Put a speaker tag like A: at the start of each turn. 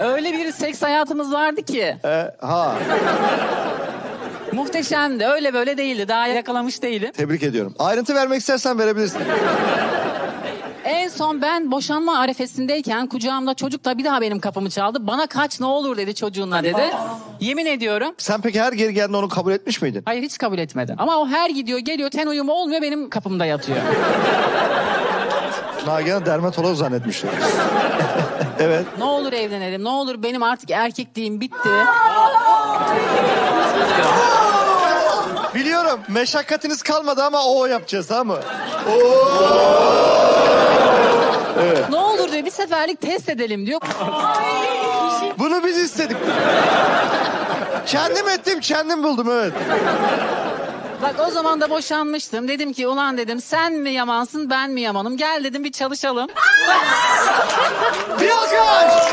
A: Öyle bir seks hayatımız vardı ki.
B: E, ha.
A: Muhteşemdi. Öyle böyle değildi. Daha yakalamış değilim.
B: Tebrik ediyorum. Ayrıntı vermek istersen verebilirsin.
A: En son ben boşanma arefesindeyken kucağımda çocuk da bir daha benim kapımı çaldı. Bana kaç ne olur dedi çocuğunla dedi. Yemin ediyorum.
B: Sen peki her geri geldiğinde onu kabul etmiş miydin?
A: Hayır hiç kabul etmedi. Ama o her gidiyor geliyor ten uyumu olmuyor benim kapımda yatıyor.
B: Nagihan'ı dermatolog zannetmişler. evet.
A: Ne olur evlenelim ne olur benim artık erkekliğim bitti.
B: Biliyorum meşakkatiniz kalmadı ama o yapacağız tamam mı?
A: Ne olur diyor bir seferlik test edelim diyor.
B: Bunu biz istedik. kendim ettim kendim buldum evet.
A: Bak o zaman da boşanmıştım. Dedim ki ulan dedim sen mi yamansın ben mi yamanım? Gel dedim bir çalışalım.